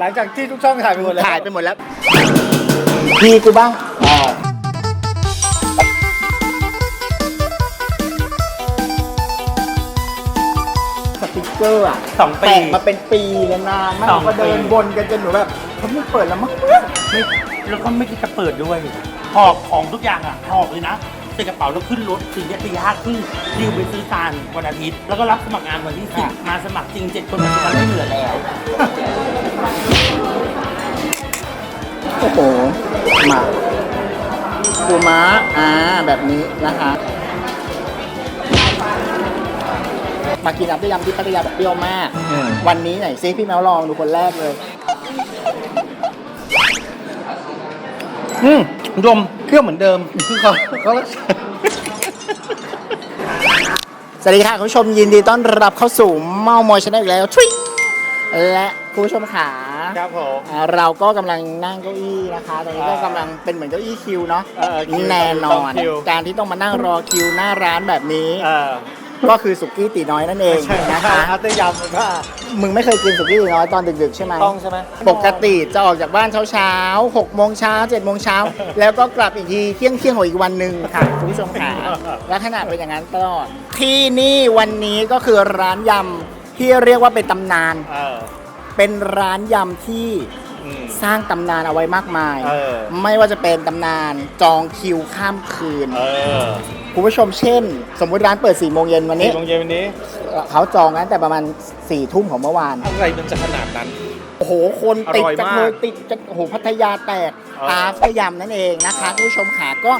หลังจากที่ทุกช่องถ่ายไปหมดแล้วถ่ายไปหมดแล้ว พีกูบ้างอ๋อสติกเกอร์อะสองปี แปะมาเป็นปีแล้วนานมากสองก็เดินปีบนกันจนหนูแบบเขาไม่เปิดแล้วมั้งไม่แล้วก็ไม่คิดจะเปิดด้วยหอบของทุกอย่างอะหอบเลยนะใส่กระเป๋าแล้วขึ้นรถถึงจะตีห้าครึ่งดิวไปซื้อตาลวันอาทิตย์ แล้วก็รับสมัครงานวันที่สิบมาสมัครจริงเจ็ดคนปัจจุบันไม่เหลือแล้ว โอ้โหมาปูม้าอ่าแบบนี้นะคะมากินน้ำต้มยำที่พัทยาแบบเปรี้ยวมากวันนี้ไหนซิพี่แมวลองดูคนแรกเลย อืมคุณผู้ชมเครื่องเหมือนเดิมคือเขาเขาสวัสดีค่ะคุณผู้ชมยินดีต้อนรับเข้าสู่เมามอยชาแนลอีกแล้วทริและ คุณผู้ชมขาครับผมอ่าเราก็กำลังนั่งเก้าอี้นะคะตอนนี้ก็กำลังเป็นเหมือนเก้าอี้คิวเนาะเออคิวแน่นอนสองคิว การที่ต้องมานั่งรอคิวหน้าร้านแบบนี้ เออก็คือสุกี้ตีน้อยนั่นเองใช่นะนะคะคะต้มยำมันว่ามึงไม่เคยกินสุกี้ตีน้อยตอนดึกๆใช่ไหม ต้องใช่ไหมปกติจะออกจากบ้านเช้าๆ6โมงเช้า7โมงเช้า แล้วก็กลับอีกทีเที่ยงเที่ยงของอีกวันหนึ่งค่ะคุณผู้ชมค่ะและขนาดเป็นอย่างนั้นตลอดที่นี่วันนี้ก็คือร้านยำที่เรียกว่าเป็นตำนาน เออ เป็นร้านยำที่อืม สร้างตำนานเอาไว้มากมาย เออ ไม่ว่าจะเป็นตำนานจองคิวข้ามคืน เออคุณผู้ชมเช่น สมมุติร้านเปิด4โมงเย็นวันนี้ สี่โมงเย็นวันนี้เขาจองตั้งแต่ประมาณ4ี่ทุ่มของเมื่อวาน อะไรมันจะขนาดนั้น โอ้โห คนติดอร่อยกันมากเลยติดกันโอ้โหพัทยาแตกเออ อาฟยำนั่นเองนะคะคุณผู้ชมขาก็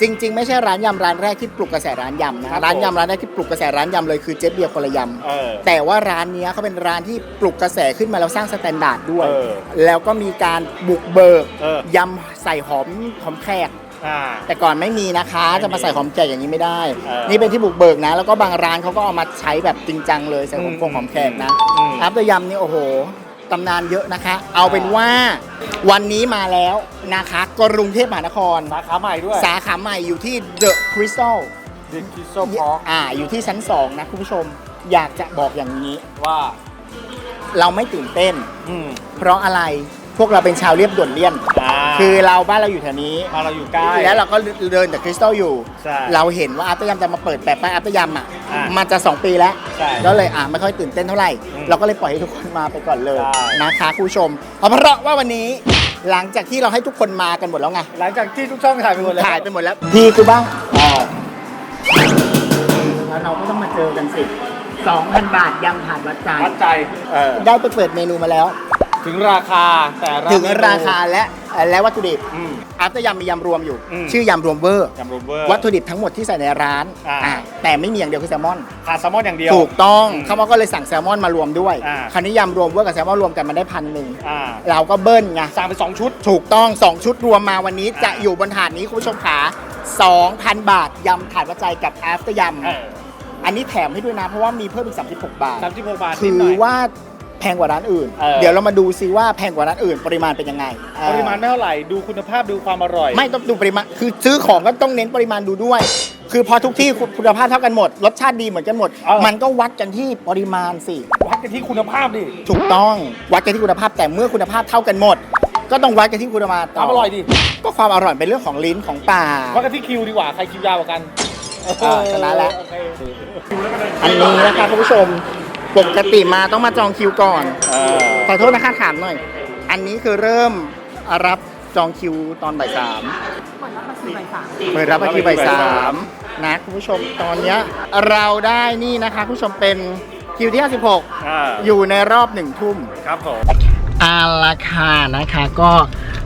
จริง ๆ ไม่ใช่ร้านยำร้านแรกที่ปลุกกระแสร้านยำนะร้านยำร้านแรกที่ปลุกกระแสร้านยำเลยคือเจ๊เบียร์คนละยเออำแต่ว่าร้านเนี้ยเขาเป็นร้านที่ปลุกกระแสขึ้นมาแล้วสร้างสแตนดาร์ดด้วย เออแล้วก็มีการบุกเบิกเออ ยำใส่หอมหอมแขก อ่า แต่ก่อนไม่มีนะคะจะมาใส่หอมแขกอย่างนี้ไม่ได้ เออนี่เป็นที่บุกเบิกนะ แล้วก็บางร้านเขาก็เอามาใช้แบบจริงจังเลยใส่หอมฟงหอมแขกนะอืม อัพเตอร์ยำนี่โอ้โห ตำนานเยอะนะคะ เอาเป็นว่าวันนี้มาแล้วนะคะกรุงเทพมหานคร สาขาใหม่ด้วยสาขาใหม่อยู่ที่ The Crystal ดิจิโซพออ่าอยู่ที่ชั้น 2 นะคุณผู้ชมอยากจะบอกอย่างนี้ ว่าเราไม่ตื่นเต้น อืมเพราะอะไร พวกเราเป็นชาวเรียบด่วนเลี่ยนอ่าคือเราบ้านเราอยู่แถวนี้ พอเราอยู่ใกล้ แล้วเราก็เดินแต่คริสตัลอยู่ ใช่เราเห็นว่าอัพเตอร์ยำจะมาเปิดแปะป้ายอัพเตอร์ยำอะ อ่ามันจะ 2 ปีแล้ว ใช่ก็เลยอ่าไม่ค่อยตื่นเต้นเท่าไหร่ อืมเราก็เลยปล่อยให้ทุกคนมาไปก่อนเลยใช่ นะคะคุณผู้ชมเอาเพราะว่าวันนี้หลังจากที่เราให้ทุกคนมากันหมดแล้วไง หลังจากที่ทุกช่องถ่ายไปหมดแล้วถ่ายไปหมดแล้ว พี่กูบ้างอ๋อแล้วเราก็ต้องมาเจอกันสิ 2,000 บาทยำผ่านวัดใจ วัดใจ เออ ได้ไปเปิดเมนูมาแล้ว ถึงราคาแต่ละถึงราคาและและวัตถุดิบอืมอัพเตอร์ยำมียำรวมอยู่ อืม ชื่อยำรวมเวอร์ ยำโรเวอร์ วัตถุดิบทั้งหมดที่ใส่ในร้านอ่า อ่าแต่ไม่มีอย่างเดียวคือแซลมอน ขาดแซลมอนอย่างเดียว ถูกต้องอืมเขาก็เลยสั่งแซลมอนมารวมด้วย อ่า คราวนี้ยำรวมเวอร์กับแซลมอนรวมกันมันได้พันหนึ่งอ่าเราก็เบิ้ลไง สั่งไปสองชุด ถูกต้อง 2 ชุดรวมมาวันนี้อ่าจะอยู่บนถาดนี้คุณผู้ชมขา2,000 บาท ยำถาดวัดใจกับ after ยเออำอันนี้แถมให้ด้วยนะ เพราะว่ามีเพิ่มอีก36 บาท สามสิบหกบาทนิถืดอหน่อยว่า แพงกว่าร้านอื่น เออ เดี๋ยวเรามาดูซิว่าแพงกว่าร้านอื่น ปริมาณเป็นยังไงเออปริมาณไม่เท่าไหร่ดูคุณภาพดูความอร่อย ไม่ต้องดูปริมาณคือซื้อของก็ต้องเน้นปริมาณดูด้วย คือพอทุกที่คุณภาพเท่ากันหมด รสชาติดีเหมือนกันหมด เออ มันก็วัดกันที่ปริมาณสิ วัดกันที่คุณภาพดิถูกต้องวัดกันที่คุณภาพแต่เมื่อคุณภาพเท่ากันหมด ก็ต้องวัดกันที่คุณภาพความอร่อยดิก็ความอร่อยเป็นเรื่องของลิ้นของปาก วัดกันที่คิวดีกว่าใครคิวยาวกว่ากันเออชนะแล้ว โอเค อันนี้นะคะคุณผู้ชม ปกติมาต้องมาจองคิวก่อนเออขอโทษนะคะถามหน่อย อันนี้คือเริ่มรับจองคิวตอนบ่ายสามเปิดรับบัตรคิวบ่ายสามนะคุณผู้ชมตอนเนี้ยเราได้นี่นะคะคุณผู้ชมเป็นคิวที่ 56 อ่าอยู่ในรอบหนึ่งทุ่ม ครับผม อาราคานะคะก็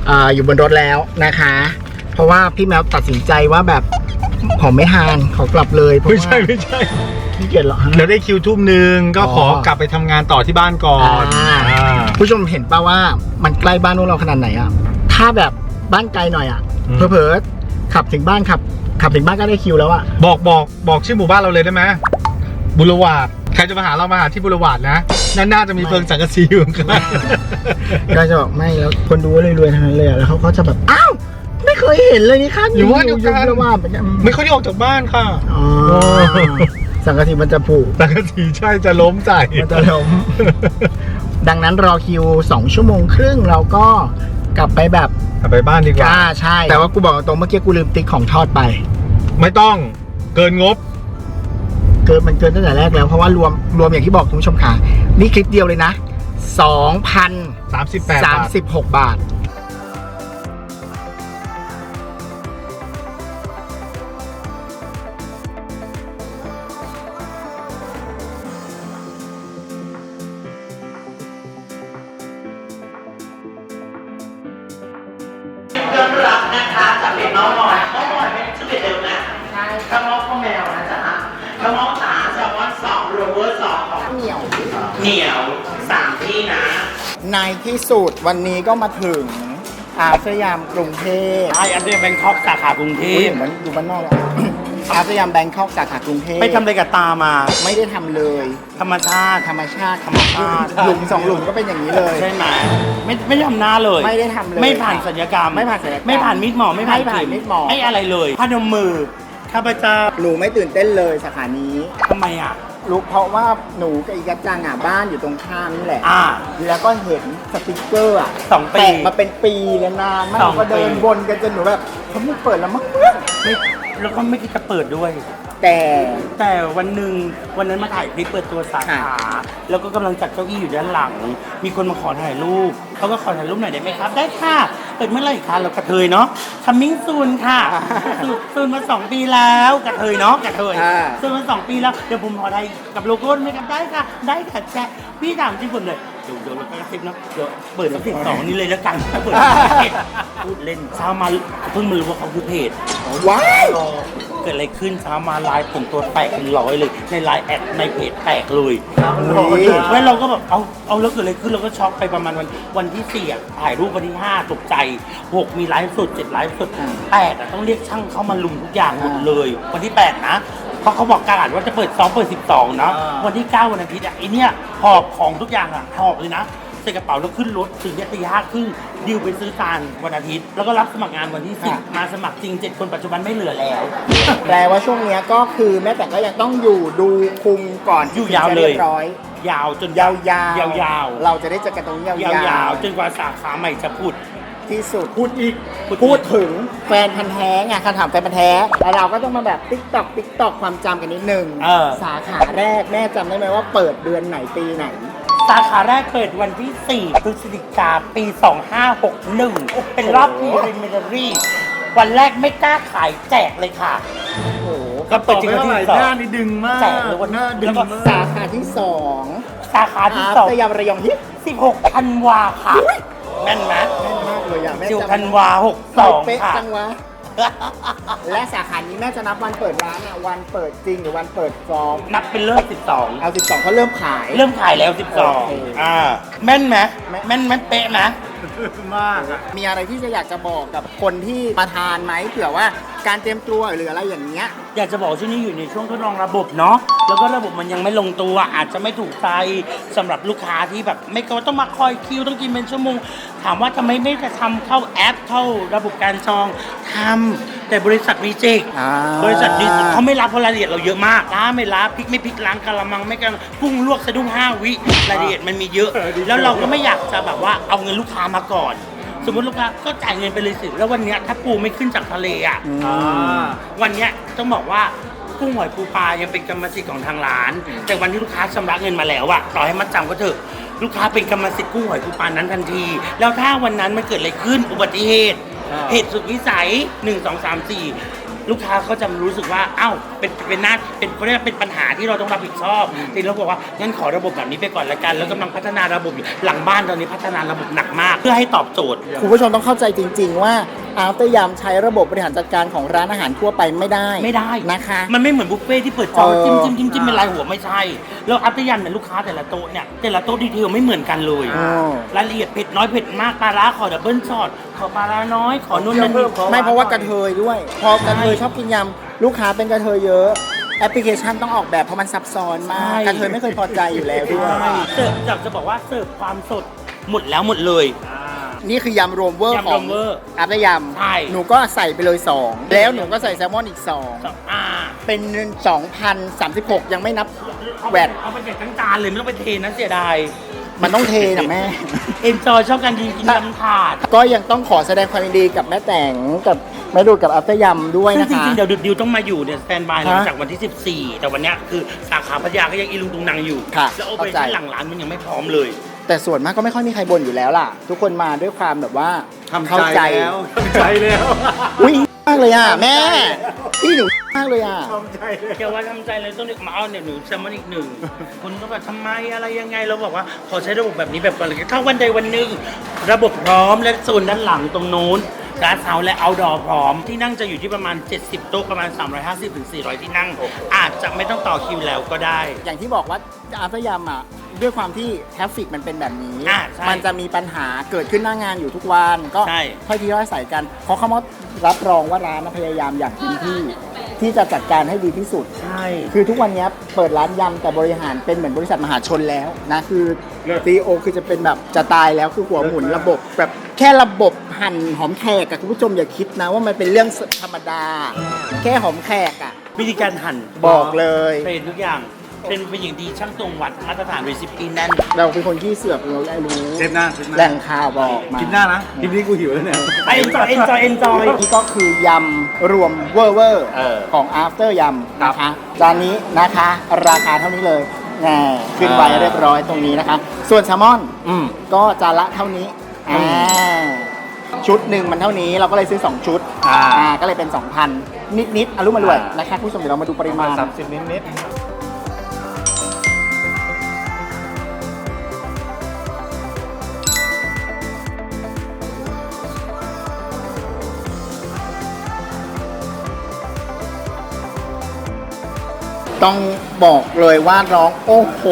อ่าอยู่บนรถแล้วนะคะ เพราะว่าพี่แมวตัดสินใจว่าแบบผมไม่หานขอกลับเลยเพราะไม่ว่าใช่ไม่ใช่ ขี้เกียจหรอกฮะ เดี๋ยวได้คิวทุ่มหนึ่งก็อ๋อขอกลับไปทำงานต่อที่บ้านก่อนอ่า อ่า ผู้ชมเห็นป่าว่ามันใกล้บ้านพวกเราขนาดไหนอะถ้าแบบบ้านไกลหน่อยอะอืม เผลอๆขับถึงบ้านขับ ขับถึงบ้านก็ได้คิวแล้วอะบอกบอกบอกชื่อหมู่บ้านเราเลยได้ไหมบุรวาดใครจะมาหาเรามาหาที่บุรวาดนะนั่นน่าจะมีเพิงสังกะสีอยู่ข้างล่างก็จะบอกไม่แล้วคนดูก็รวยๆทั้งนั้นเลยอะแล้วเขาก็จะแบบอ้าว ไม่เคยเห็นเลยนี่ค่ะอยู่ว่าเดียวกันอยู่ว่าแบบเนี้ยอืมไม่ค่อยได้ออกจากบ้านค่ะอ๋อสังกะสีมันจะผูกสังกะสีใช่จะล้มใจ มันจะล้ม ดังนั้นรอคิว 2 ชั่วโมงครึ่งเราก็กลับไปแบบกลับไปบ้านดีกว่า อ่าใช่ แต่ว่ากูบอกตรงๆเมื่อกี้กูลืมติ๊กของทอดไป ไม่ต้องเกินงบ เกินมันเกินตั้งแต่แรกแล้ว เพราะว่ารวมรวมอย่างที่บอกคุณผู้ชมค่ะ นี่คลิปเดียวเลยนะ 2,036 38บาทบาท เหนียวสามที่นะ ในที่สุดวันนี้ก็มาถึงอาสยามกรุงเทพไออันเดอร์แบงคอกสาขากรุงเทอุ้ยพเหมือนอยู่บ้านนอกเลย อาสยามแบงคอกสาขากรุงเทพไปทำอะไรกับตามา ไม่ได้ทำเลย ธรรมชาติ ธรรมชาติธรรมชาติ หลุมสองหลุมก็เป็นอย่างนี้เลย ใช่ไหมไม่ไม่ได้ทำหน้าเลย ไม่ได้ทำเลยไม่ผ่านสัญญกรรม ไม่ผ่านศัลยกรรมไม่ผ่านมีดหมอไม่ผ่านไม่ผ่านครีมีดหมอ ไม่อะไรเลยพนมมือ ข้าพเจ้าหนูไม่ตื่นเต้นเลยสาขานี้ ทำไมอะ รู้เพราะว่าหนูกับอีกัจจังอะบ้านอยู่ตรงข้ามนี่แหละ อ่า แล้วก็เห็นสติกเกอร์อะสองปีแปะมาเป็นปีแล้วนานมากสองปี ก็เดินวนกันจนหนูแบบเขาไม่เปิดแล้วมั้งไม่แล้วก็ไม่คิดจะเปิดด้วย แต่ แต่วันหนึ่งวันนั้นมาถ่ายคลิปเปิดตัวสาขา แล้วก็กำลังจัดเก้าอี้อยู่ด้านหลัง มีคนมาขอถ่ายรูปเขาก็ขอถ่ายรูปหน่อยได้ไหมครับ ได้ค่ะ เปิดเมื่อไหร่คะเรากระเทยเนาะคัมมิ่งซูนค่ะซูนซูนมาสองปีแล้วกระเทยเนาะกระเทยอ่า ซูนมาสองปีแล้วเดี๋ยวผมขอถ่ายกับโลโก้ได้ไหมครับได้ค่ะ ได้ค่ะแจ๊คพี่ถามจริงผมเลยเดี๋ยวเดี๋ยวเราก็กระซิบเนาะเดี๋ยวเปิดสักสิบสองนี้เลยแล้วกันเปิดพูดเล่นเช้ามาเพิ่งมารู้ว่าเขาคือเพจ ว้าย เกิดอะไรขึ้นเช้ามาไลน์ผมตัวแตกเป็นร้อยเลย ในไลน์แอดในเพจแตกเลยอุ๊ยแล้วเราก็แบบเอาเอาแล้วเกิดอะไรขึ้นเราก็ช็อกไปประมาณวันวันที่สี่อะถ่ายรูปวันที่ห้าตกใจหกมีไลฟ์สดเจ็ดไลฟ์สดแปดอะต้องเรียกช่างเข้ามาลุมทุกอย่างหมดเลย วันที่แปดนะเพราะเขาบอกการอ่านว่าจะเปิดสองเปิดสิบสองเนาะวันที่เก้าวันอาทิตย์อะไอเนี้ยหอบของทุกอย่างอะหอบเลยนะ ใส่กระเป๋าแล้วขึ้นรถถึงเนี่ยตีห้าครึ่งดิวไปซื้อจานวันอาทิตย์ แล้วก็รับสมัครงานวันที่สิบมาสมัครจริงเจ็ดคนปัจจุบันไม่เหลือแล้ว แปลว่าช่วงเนี้ยก็คือแม่แต่ก็ยังต้องอยู่ดูคุมก่อนอยู่ยาวเลยถึงจะรีบร้อย ยาวจนยาวๆยาวยาวเราจะได้เจอกันตรงนี้ยาวยาวยาวจนกว่าสาขาใหม่จะพูดที่สุดพูดอีกพูดถึงแฟนพันธ์แท้ไงคำถามแฟนพันธ์แท้แล้วเราก็ต้องมาแบบติ๊กตอกติ๊กตอกความจำกันนิดนึงเออสาขาแรกแม่จำได้ไหมว่าเปิดเดือนไหนปีไหน สาขาแรกเปิดวันที่ 4 พฤศจิกาปี 2561 เป็นรอบ preliminary วันแรกไม่กล้าขายแจกเลยค่ะ โอ้โหก็เปิดจริงวันที่สองหน้านี่ดึงมากแจกเลยวันหน้าดึงแล้วก็มากสาขาที่สองสาขาที่อาสองสยามระยองฮิป16ธันวาค่ะแม่นไหมแม่นมากเลยอะแม่สิบจำธันวาเป๊ะ62ค่ะจังวะ และสาขานี้แม่จะนับวันเปิดร้านอะวันเปิดจริงหรือวันเปิดซ้อมนับเป็นเลิก12เอา 12เขาเริ่มขายเริ่มขายแล้ว โอเค12 อ่า แม่นไหมแม่น แม่นแม่นเป๊ะไหมมากอะมีอะไรที่จะอยากจะบอกกับคนที่มาทานไหมเผื่อว่าการเตรียมตัวหรืออะไรอย่างเงี้ย อยากจะบอกว่าช่วงนี้อยู่ในช่วงทดลองระบบเนาะ แล้วก็ระบบมันยังไม่ลงตัว อาจจะไม่ถูกใจสำหรับลูกค้าที่แบบ ไม่ก็ต้องมาคอยคิวต้องกินเป็นชั่วโมง ถามว่าทำไมไม่จะทำเข้าแอปเข้าระบบการจอง ทำแต่บริษัทรีเจคอ่า บริษัทนี้เขาไม่รับเพราะรายละเอียดเราเยอะมากล้าไม่รับพริกไม่พริกล้างกะละมังไม่กะละกุ้งลวกสะดุ้งห้าวิรายละเอียดมันมีเยอะ แล้วเราก็ไม่อยากจะแบบว่าเอาเงินลูกค้ามาก่อน สมมติลูกค้าก็จ่ายเงินไปเลยสิแล้ววันเนี้ยถ้าปูไม่ขึ้นจากทะเลอะ อ่า วันเนี้ยต้องบอกว่ากุ้งหอยปูปลายังเป็นกรรมสิทธิ์ของทางร้าน แต่วันที่ลูกค้าชำระเงินมาแล้วอะต่อให้มัดจำก็เถอะลูกค้าเป็นกรรมสิทธิ์กุ้งหอยปูปลานั้นทันที แล้วถ้าวันนั้นมันเกิดอะไรขึ้นอุบัติเหตุอ่า เหตุสุดวิสัย 1 2 3 4 ลูกค้าเขาจะรู้สึกว่าอ้าวเป็นเป็นหน้าเป็นเขาเรียกว่าเป็นปัญหาที่เราต้องรับผิดชอบทีนี้เราบอกว่างั้นขอระบบแบบนี้ไปก่อนละกัน แล้วกำลังพัฒนาระบบอยู่หลังบ้านตอนนี้พัฒนาระบบหนักมาก เพื่อให้ตอบโจทย์ คุณผู้ชมต้องเข้าใจจริง ๆ ว่าอาร์ตยามใช้ระบบบริหารจัดการของร้านอาหารทั่วไปไม่ได้ไม่ได้ นะคะ มันไม่เหมือนบุฟเฟ่ที่เปิดจองเออ จิ้มจิ้มจิ้มจิ้มเป็นลายหัวไม่ใช่แล้วอัตยันเนี่ยลูกค้าแต่ละโต๊ะเนี่ยแต่ละโต๊ะดีเทลไม่เหมือนกันเลยอ๋อรายละเอียดเผ็ดน้อยเผ็ดมากปลาร้าขอดับเบิลช็อตขอปลาร้าน้อยขอนุ่นนั่นนี่ไม่เพราะว่ากระเทยด้วย พอกระเทยชอบกินยำลูกค้าเป็นกระเทยเยอะแอปพลิเคชันต้องออกแบบเพราะมันซับซ้อนมากกระเทยไม่เคยพอใจอยู่แล้วด้วยใช่เสิร์ฟอยากจะบอกว่าเสิร์ฟความสด หมดแล้วหมดเลย นี่คือยำรวมเวอร์ยำขรอวงมเวอร์อาร์ตยำใช่หนูก็ใส่ไปเลย 2 แล้วหนูก็ใส่แซลมอนอีกอ่า2 เป็น 2,036 ยังไม่นับแวดเอาไปแจกทั้งจานเลยไม่ต้องไปเทนะเสียดายมันต้องเทนะแม่ เอนจอยชอบการกินกินยำถาด ก็ยังต้องขอแสดงความยินดีกับแม่แต่งกับ แม่ดูดกับอัปเตอร์ยำด้วยซึ่งนะจคะ ริงๆ เดี๋ยวดิวต้องมาอยู่เนี่ยสแตนบายหฮะลังจากวันที่ 14 แต่วันเนี้ยคือสาขาพัทยาก็ยังอีลุงตุงนางอยู่ ค่ะแล้วโอเปอเรเข้าชั่นใจหลังร้านมันยังไม่พร้อมเลย แต่ส่วนมากก็ไม่ค่อยมีใครบ่นอยู่แล้วล่ะ ทุกคนมาด้วยความแบบว่าเข้าใจแล้วทำใจแล้วอุ้ยมากเลยอะแม่พี่หนูมากเลยอะ ทำใจแล้วแกว่าทำใจเลยต้องเรียกมาเอาเนี่ยหนูแซลมอนอีกหนึ่ง คนก็แบบทำไมอะไรยังไงเราบอกว่าขอใช้ระบบแบบนี้แบบอะไรถ้าวันใดวันหนึ่งระบบพร้อมและโซนด้านหลังตรงนู้น การเซาและเอาดอพร้อม ที่นั่งจะอยู่ที่ประมาณ 70 โต๊ะประมาณ 350ถึง400 ที่นั่ง อาจจะไม่ต้องต่อคิวแล้วก็ได้ อย่างที่บอกว่าอัปเตอร์ยำอะด้วยความที่แทฟฟิกมันเป็นแบบนี้ อ่าใช่มันจะมีปัญหาเกิดขึ้นหน้างานอยู่ทุกวัน ก็ใช่ ค่อยที่ร้อยใส่กันเพราะเขามารับรองว่าร้านน่ะพยายามอย่างเต็มที่ ที่จะจัดการให้ดีที่สุด ใช่ คือทุกวันนี้เปิดร้านยำแต่บริหารเป็นเหมือนบริษัทมหาชนแล้วนะคือซีโอคือจะเป็นแบบจะตายแล้วคือหัวหมุนระบบ แบบแค่ระบบหั่นหอมแขกอะคุณผู้ชมอย่าคิดนะว่ามันเป็นเรื่องธรรมดา แค่หอมแขกอะ วิธีการหั่นบอกเลย เป็นทุกอย่าง เป็นเป็นอย่างดีช่างตรงวัดมาตรฐานเรซิปีแน่นเราเป็นคนที่เสือกเราได้รู้เทปหน้าเทปหน้าแหล่งข่าวบอกมาคลิปหน้านะคลิปนี้กูหิวแล้วเนี่ยเอ็นจอยเอ็นจอยเอ็นจอย นี่ก็คือยำรวมเวอร์เวอร์เออของ after ยำนะคะจานนี้นะคะราคาเท่านี้เลยแน่ขึ้นไว้เรียบร้อยตรงนี้นะคะ ส่วนแซลมอน อืม ก็จานละเท่านี้อ่าชุดหนึ่งมันเท่านี้เราก็เลยซื้อ 2 ชุดอ่าก็เลยเป็น 2,000 นิดๆอรุมอร่วยอ่าน นะคะคุณผู้ชมเดี๋ยวเรามาดูปริมาณ สามสิบนิดนิด ต้องบอกเลยว่าร้อง โอ้โห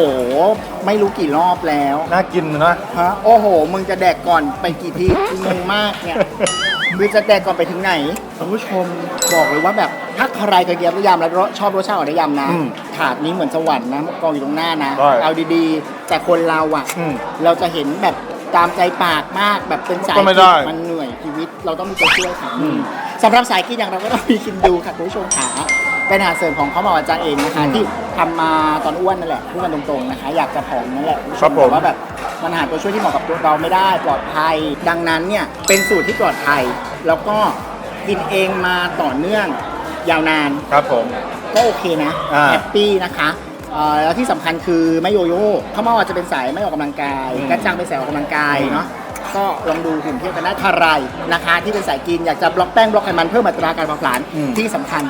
ไม่รู้กี่รอบแล้วน่ากินนะ ฮะโอ้โห มึงจะแดกก่อนไปกี่ทีงงมากเนี่ยคือจะแดกก่อนไปถึงไหนคุณผู้ชมบอกเลยว่าแบบถ้าใครเคยกินอัตยำแล้วชอบรสชาติของอัตยำนะอืมถาดนี้เหมือนสวรรค์นะกองอยู่ตรงหน้านะ ใช่เอาดีๆ แต่คนเราอะ อืมเราจะเห็นแบบตามใจปากมากแบบเป็นสายก็ไม่กิได้นมันเหนื่อยชีวิตเราต้องมีตัวช่วยค่ะอืมสำหรับสายกินอย่างเราก็ต้องมีกินดูค่ะคุณผู้ชมขา เป็นอาหารเสริมของเขามาอาจารย์เองนะคะ ที่ทำมาตอนอ้วนนั่นแหละพูดกันตรงๆนะคะ อยากจะผอมนั่นแหละคุณผู้ชครับผม แต่ว่าแบบมันหาตัวช่วยที่เหมาะกับตัวเราไม่ได้ปลอดภัย ดังนั้นเนี่ยเป็นสูตรที่ปลอดภัย แล้วก็กินเองมาต่อเนื่องยาวนาน ครับผม ก็โอเคนะอ่าแฮปปี้นะคะเอ่อแล้วที่สำคัญคือไม่โยโย่ข้าวเม่าอาจจะเป็นสายไม่ออกกำลังกายอืมกระจังเป็นสายออกกำลังกายอืมเนาะก็ลองดูหุ่นเทียบกันได้ทารายนะคะ ที่เป็นสายกินอยากจะบล็อกแป้งบล็อกไขมันเพิ่มอัตราการเผาผลาญที่สำคัญ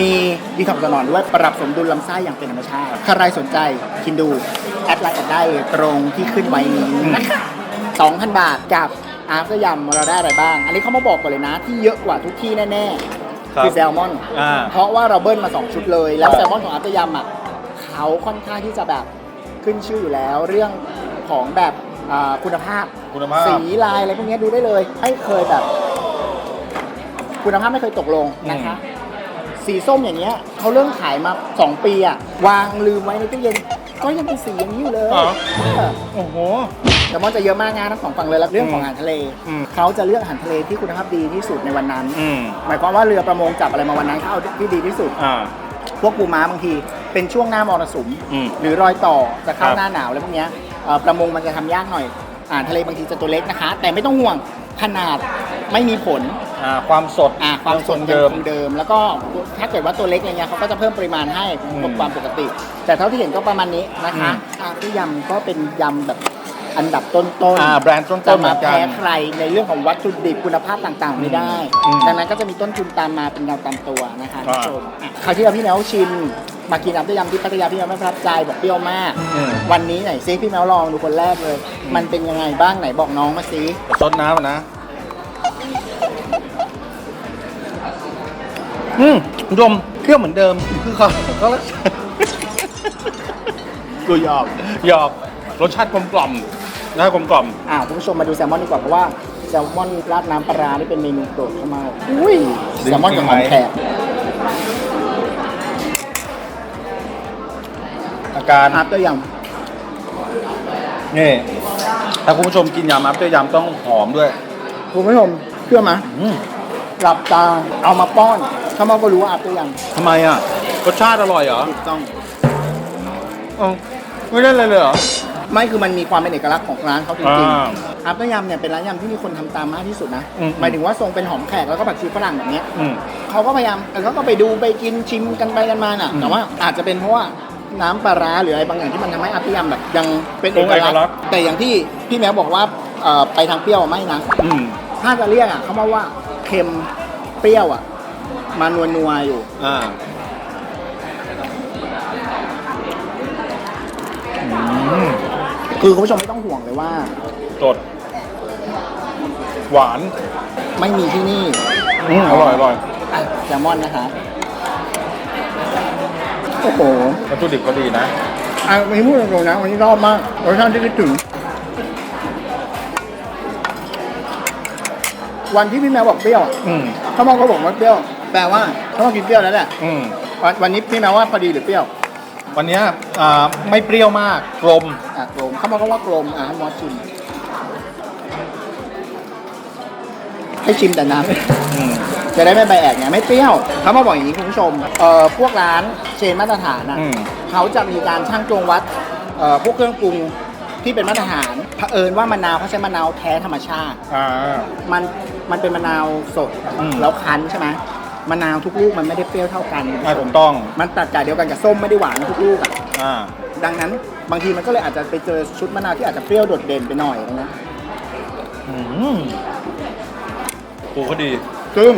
มีดีท็อกซ์ตลอดด้วยปรับสมดุลลำไส้อย่างเป็นธรรมชาติ ใครสนใจคินดู แอดไลน์แอดได้ตรงที่ขึ้นไว้นี้นะคะ2,000 บาทกับอาร์ตยำเราได้อะไรบ้าง อันนี้เขามาบอกก่อนเลยนะ ที่เยอะกว่าทุกที่แน่ๆครับคือแซลมอนอ่าเพราะว่าเราเบิ้ลมา 2 ชุดเลย แล้วครับแซลมอนของอัตยำอะเขาค่อนข้างที่จะแบบขึ้นชื่ออยู่แล้ว เรื่องของแบบอ่าคุณภาพคุณภาพสีลายอะไรพวกนี้ดูได้เลย ไม่เคยแบบ คุณภาพไม่เคยตกลงนะคะ สีส้มอย่างเงี้ยเขาเริ่มขายมา 2 ปีอะวางลืมไว้ในตู้เย็นก็ยังเป็นสีอย่างนี้อยู่เลยเหรอเออโอ้โห แต่มันจะเยอะมากงานทั้งสองฝั่งเลยแล้วเรื่องของอาหารทะเลอืม เขาจะเลือกอาหารทะเลที่คุณภาพดีที่สุดในวันนั้น อืม หมายความว่าเรือประมงจับอะไรมาวันนั้นเขาเอาที่ดีที่สุด อ่า พวกปูม้าบางที เป็นช่วงหน้ามรสุม อืม หรือรอยต่อจะเข้าครับหน้าหนาวอะไรพวกเนี้ยเอ่อประมงมันจะทำยากหน่อยอาหารทะเลบางทีจะตัวเล็กนะคะ แต่ไม่ต้องห่วงขนาด ไม่มีผลอ่าความสดอ่าความสดยังยังเดิม คงเดิม แล้วก็ถ้าเกิดว่าตัวเล็กอะไรเงี้ยเขาก็จะเพิ่มปริมาณให้อืมกว่าความปกติ แต่เท่าที่เห็นก็ประมาณนี้นะคะอาที่ยำก็เป็นยำแบบอันดับต้นๆอ่าแบรนด์ต้นจะๆเหมืมาอนกัน แพ้ใครในเรื่องของวัตถุดิบคุณภาพต่างๆ ไม่ได้ อืมดังนั้นก็จะมีต้นทุนตามมาเป็นเงาตามตัวนะคะอ่าผู้ชมอะคราวที่เราพี่แมวชิม มากินน้ำต้มยำที่พัทยาพี่แมวไม่ประทับใจบอกเปรี้ยวมาก อืมวันนี้ไหนซิพี่แมวลองดูคนแรกเลย มันเป็นยังไงบ้างไหนบอกน้องมาซิซดน้ำอะนะ อืมคุณผู้ชมเคี่ยวเหมือนเดิม คือเขาเขากูหยอกหยอกรสชาติกลมกล่อมนะกลมกล่อมอ่าคุณผู้ชมมาดูแซลมอนดีกว่าเพราะว่าแซลมอนราดน้ำปลาร้านี่เป็นเมนูโปรดเข้ามาอุ้ยแซลมอนกับหอมแขกอาการอาร์ตเตอร์ยนี่ถ้าคุณผู้ชมกินยำอัพเตอร์ยำต้องหอมด้วยำคุณผู้ชมเชื่อไหมอืมหลับตาเอามาป้อน ถ้ามันก็รู้ว่าอาร์ตเตอร์ยทำไมอะรสชาติอร่อยเหรอำถูกต้องเอ้าไม่ได้เลยเลยเหรอ ไม่คือมันมีความเป็นเอกลักษณ์ของร้านเขาจริงอ่าๆอัพเตอร์ยำเนี่ยเป็นร้านยำที่มีคนทำตามมากที่สุดนะอืม หมายถึงว่าทรงเป็นหอมแขกแล้วก็ผักชีฝรั่งแบบเนี้ย อืม เขาก็พยายามเออเขาก็ไปดูไปกินชิมกันไปกันมาน่ะ อืมแต่ว่าอาจจะเป็นเพราะว่าน้ำปลาร้าหรืออะไรบางอย่างที่มันทำให้อัพเตอร์ยำแบบยังเป็นเอกเอกลัลักกษษณ์ ณ์แต่อย่างที่พี่แมวบอกว่าเอ่อไปทางเปรี้ยวไม่นะ อืม ถ้าจะเรียกอะเขามาว่าเค็มเปรี้ยวอะ มานัวนัวๆอยู่ อ่าอืมคือคุณผู้ชมไม่ต้องห่วงเลยว่า สด หวาน ไม่มีที่นี่อืมอร่อยอร่อยอะแซลมอนนะคะ โอ้โหวัตถุดิบก็ดีนะ อะวันนี้พูดตรงๆนะวันนี้ชอบมากรสชาติที่คิดถึง วันที่พี่แมวบอกเปรี้ยวอืมเขาบอกเขาบอกว่าเปรี้ยว แปลว่าเขาต้องกินเปรี้ยวแล้วแหละอืมวันวันนี้พี่แมวว่าพอดีหรือเปรี้ยววันเนี้ยอ่าไม่เปรี้ยวมากกลม อะกลมเขาบอกเขาว่ากลมอะให้มอสชิมให้ชิมแต่น้ำ อืม จะได้ไม่ใบแอกไงไม่เปรี้ยวเขามาบอกอย่างนี้คุณผู้ชมเอ่อพวกร้านเชนมาตรฐานอะอืม เขาจะมีการช่างตวงวัดเอ่อพวกเครื่องปรุงที่เป็นมาตรฐานเผอิญว่ามะนาวเขาใช้มะนาวแท้ธรรมชาติ อ่า มันมันเป็นมะนาวสดอืม แล้วคั้นใช่ไหม มะนาวทุกลูกมันไม่ได้เปรี้ยวเท่ากันคุณอ่าผู้ชถูมกต้อง มันตัดจ่ายเดียวกันกับส้มไม่ได้หวานทุกลูกอะอ่า ดังนั้นบางทีมันก็เลยอาจจะไปเจอชุดมะนาวที่อาจจะเปรี้ยวโดดเด่นไปหน่อยนะอืมปูเขาดี ซึ่ง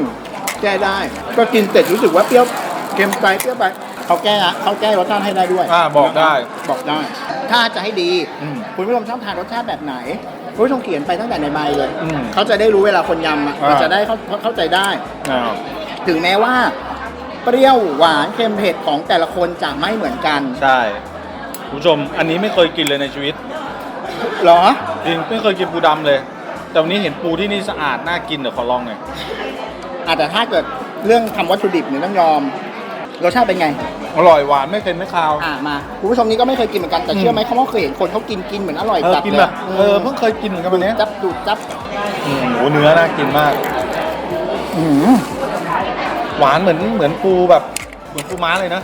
แก้ได้ ก็กินเสร็จรู้สึกว่าเปรี้ยวเค็มไปเปรี้ยวไปเขาแก้อะเขาแก้รสชาติให้ได้ด้วยอ่าบอกได้ บอกได้ ถ้าจะให้ดีอืมคุณผู้ชมชอบทานรสชาติแบบไหนคุณผู้ชมเขียนไปตั้งแต่ในใบเลยอืมเขาจะได้รู้เวลาคนยำอะอ่ามันจะได้เข้าเข้าใจได้อ่า ถึงแม้ว่าเปรี้ยวหวานเค็มเผ็ดของแต่ละคนจะไม่เหมือนกันใช่คุณผู้ชมอันนี้ไม่เคยกินเลยในชีวิตเหรอจริงไม่เคยกินปูดำเลย แต่วันนี้เห็นปูที่นี่สะอาดน่ากินเดี๋ยวขอลองหน่อยอาจจะแต่ถ้าเกิดเรื่องทำวัตถุดิบเนี่ยต้องยอมรสชาติเป็นไง อร่อยหวานไม่เค็มไม่คาว อ่ามาคุณผู้ชมนี้ก็ไม่เคยกินเหมือนกันแต่เชื่อไหมเขาว่าเคยเห็นคนเขากินกินเหมือนอร่อยเออจัดกินเลยแบบเออเพิ่งเคยกินเหมือนกันวันนี้จับดูดจับอืมโหเนื้อน่ากินมาก อื้อหือ หวานเหมือนเหมือนปูแบบเหมือนปูม้าเลยนะ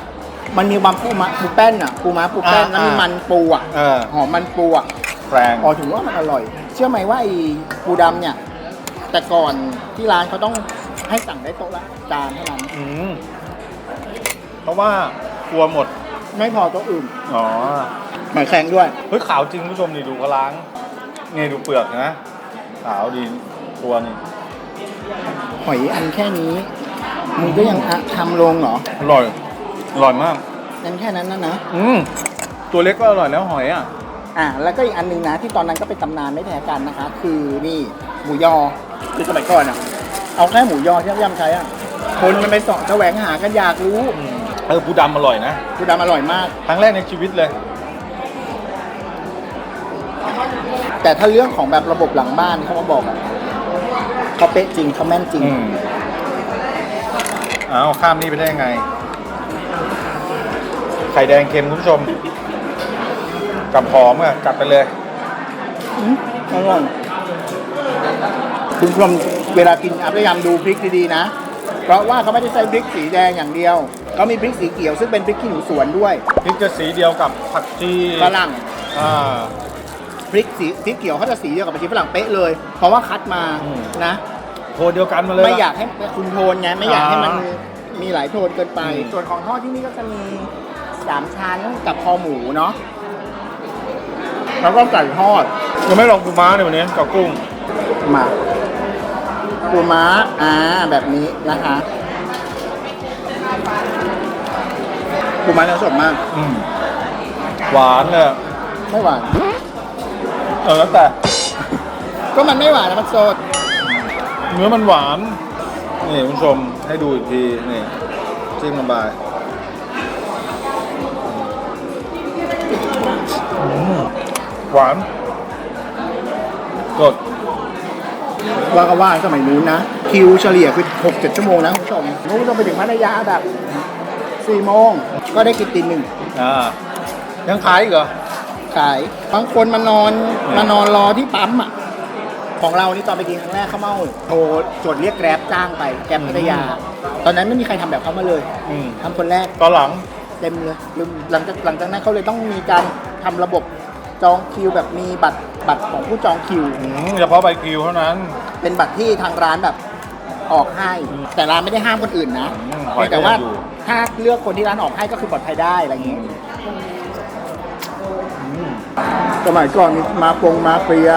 มันมีความปูม้าปูแป้นอะปูม้าปูแป้นอ่าแล้วมีอ่ามัมันปูอะเออ หอมมันปูอะแรงอ๋อถึงว่ามันอร่อย เชื่อไหมว่าไอ้ปูดำเนี่ย แต่ก่อนที่ร้านเขาต้องให้สั่งได้โต๊ะละจานเท่านั้นอืมเพราะว่ากลัวหมด ไม่พอโต๊ะอื่นอ๋อหมายแข็งด้วย เฮ้ยขาวจริงคุณผู้ชมนี่ดูเขาล้างนี่ดูเปลือกนะ ขาวดีตัวนี่หอยอันแค่นี้ มึงก็ยังอะทำลงเหรออร่อย อร่อยมากนั่นแค่นั้นนะนะ อืมตัวเล็กก็อร่อยแล้วหอยอะ อะแล้วก็อีกอันหนึงนะ ที่ตอนนั้นก็เป็นตำนานไม่แพ้กันนะคะ คือนี่หมูยอคือสมัยก่อนอะ เอาแค่หมูยอที่ย่ำใช้อะ คนมันไปเสาะแสวงหากันอยากรู้เออปูดำอร่อยนะปูดำอร่อยมาก ครั้งแรกในชีวิตเลย แต่ถ้าเรื่องของแบบระบบหลังบ้านเขามาบอกอะเขาเป๊ะจริงเขาแม่นจริง อืม เอาข้ามนี่ไปได้ยังไง ไข่แดงเค็มคุณผู้ชม กับหอมอะจัดไปเลยอืมอร่อยคุณผู้ชมเวลากินพยายามดูพริกดีๆนะ เพราะว่าเขาไม่ได้ใช้พริกสีแดงอย่างเดียวเขามีพริกสีเขียวซึ่งเป็นพริกขี้หนูสวนด้วยพริกจะสีเดียวกับผักชีฝรั่งอ่าพริกสีพริกเขียวเขาจะสีเดียวกับพริกฝรั่งเป๊ะเลย เพราะว่าคัดมาอืมนะ โทนเดียวกันมาเลยไม่ว่ะอยากให้คุณโทนไงไม่อยากให้มันอ่ามีหลายโทนเกินไปอืมส่วนของทอดที่นี่ก็จะมีสามชั้นกับคอหมูเนาะแล้วก็ไก่ทอดยังไม่ลองปูม้าเลยวันนี้กับกุ้งมาปูม้าอ่าแบบนี้นะคะปูม้าเนื้อสดมากอืมหวานเลยอะไม่หวานเออแล้วแต่ ก็มันไม่หวานนะมันสด เนื้อมันหวาน นี่คุณผู้ชมให้ดูอีกที นี่จิ้มลงไปอืมหวานสดว่าก็ว่าสมัยนู้นนะ คิวเฉลี่ยคือหกเจ็ดชั่วโมงนะคุณผู้ชมนู้นต้องไปถึงพัทยาแบบสี่โมง ก็ได้กินตีหนึ่งอ่ายังขายอีกเหรอ ขาย บางคนมานอนอืมมานอนรอที่ปั๊มอะ ของเรานี่ตอนไปกินครั้งแรกเขาเมาโทรจดเรียกแกร็บจ้างไปแกร็บพัทยา ตอนนั้นไม่มีใครทำแบบเขามาเลยอืมทำคนแรก ตอนหลัง เต็มเลยลืมหลังจากหลังจากนั้นเขาเลยต้องมีการทำระบบจองคิวแบบมีบัตรบัตรของผู้จองคิว อืมเฉพาะใบคิวเท่านั้น เป็นบัตรที่ทางร้านแบบออกให้ แต่ร้านไม่ได้ห้ามคนอื่นนะอืมเพียงแต่ว่าปล่อยให้อยู่ ถ้าเลือกคนที่ร้านออกให้ก็คือปลอดภัยได้อะไรอย่างงี้สมัยก่อนมีมาปงมาเฟีย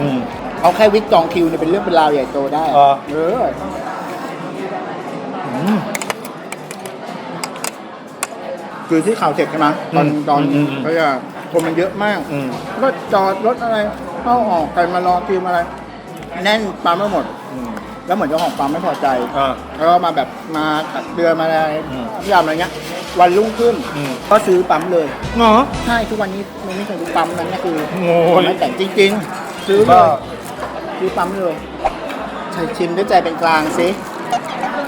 อืม เอาแค่วิกจองคิวเนี่ยเป็นเรื่องเป็นราวใหญ่โตได้เออ เออคือที่ข่าวเสร็จใช่ไหมตอนตอนเพราะว่าคนมันเยอะมาก อืม รถจอดรถอะไรเข้าออกใครมารอคิวมาอะไร แน่นปั๊มไม่หมด อืมแล้วเหมือนเจ้าของปั๊มไม่พอใจอ่าแล้วก็มาแบบมาตัดเดือนมาอะไรอืม พยายามอะไรเงี้ย วันรุ่งขึ้น อืมก็ซื้อปั๊มเลยเหรอใช่ทุกวันนี้มันไม่เคยรู้ปั๊มนั้นนะคือโอ้ยไม่แต่งจริง ๆ ซื้อเลก็ย ซื้อปั๊มเลยใช่ชิมด้วยใจเป็นกลางสิ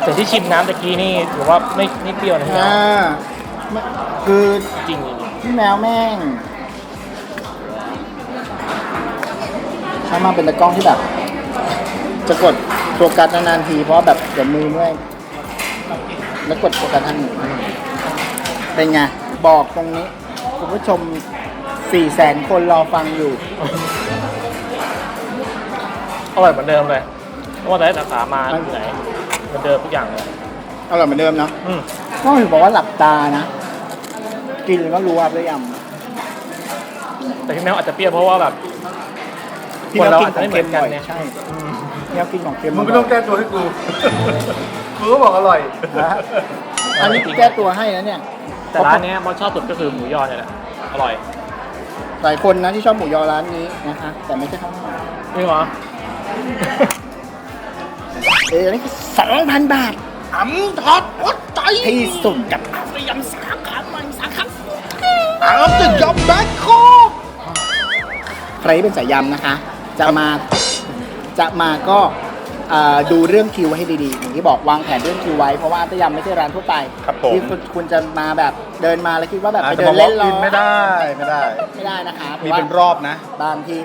แต่ที่ชิมน้ำตะกี้นี่ถือว่าไม่ไม่เปรี้ยวนะพี่อ่าไม่คือจริงพี่แมวแม่งถ้ามาเป็นตะกล้องที่แบบ จะกดโฟกัสนานๆทีเพราะแบบเดี๋ยวมือเมื่อยแล้วกดโฟกัสทันเป็นไง บอกตรงนี้ คุณผู้ชมสี่แสนคนรอฟังอยู่ อร่อยเหมือนเดิมเลยไม่ว่าแต่สาขามาที่ไหนเหมือนเดิมทุกอย่างเลยอร่อยเหมือนเดิมเนาะอืมก็ถือบอกว่าหลับตานะ กินก็รู้ว่าเลยยแต่พี่แมวอาจจะเปรี้ยวเพราะว่าแบบำที่เรากินของเค็มบ่อยใช่ที่เรากินของเค็มมึงไม่ต้องแก้ตัวให้กูมึงก็บอกอร่อยนะอันนี้แก้ตัวให้นะเนี่ยแต่ร้านเนี้ยมอสชอบสุดก็คือหมูยอเนี่ยแหละอร่อยหลายคนนะที่ชอบหมูยอร้านนี้นะคะแต่ไม่ใช่ข้าวหน้าจริงเหรอ เอออันนี้สองพันบาทอำทอดวัดใจที่สุดกับสยามสาขาใหม่สาขาอาจะยอมแบ็คโคใครที่เป็นสายยำนะคะ จะมาจะมาก็อ่าดูเรื่องคิวให้ดีๆอย่างที่บอกวางแผนเรื่องคิวไว้เพราะว่าอัตยำไม่ใช่ร้านทั่วไปครับผมที่คุณคุณจะมาแบบเดินมาแล้วคิดว่าแบบอาไปจจะเดิมานบอเล่กนรอกินไม่ได้ไม่ได้ ไม่ได้นะคะเพมีราะว่าเป็นรอบนะบางที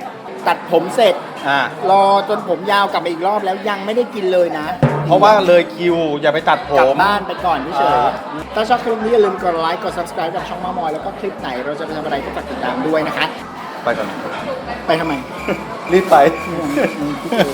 ตัดผมเสร็จ อ่า รอจนผมยาวกลับมาอีกรอบแล้วยังไม่ได้กินเลยนะเพราะว่าเลยคิวอย่าไปตัดผกลับม บ้านไปก่อนเฉยอ่า ๆถ้าชอบคลิปนี้อย่าลืมกดไลค์กด subscribe กับช่องมามอยแล้วก็คลิปไหนเราจะไปทำอะไรก็ฝากติดตามด้วยนะคะ ไปก่อน ไปทำไม รีบไปอืมอืมคิดดู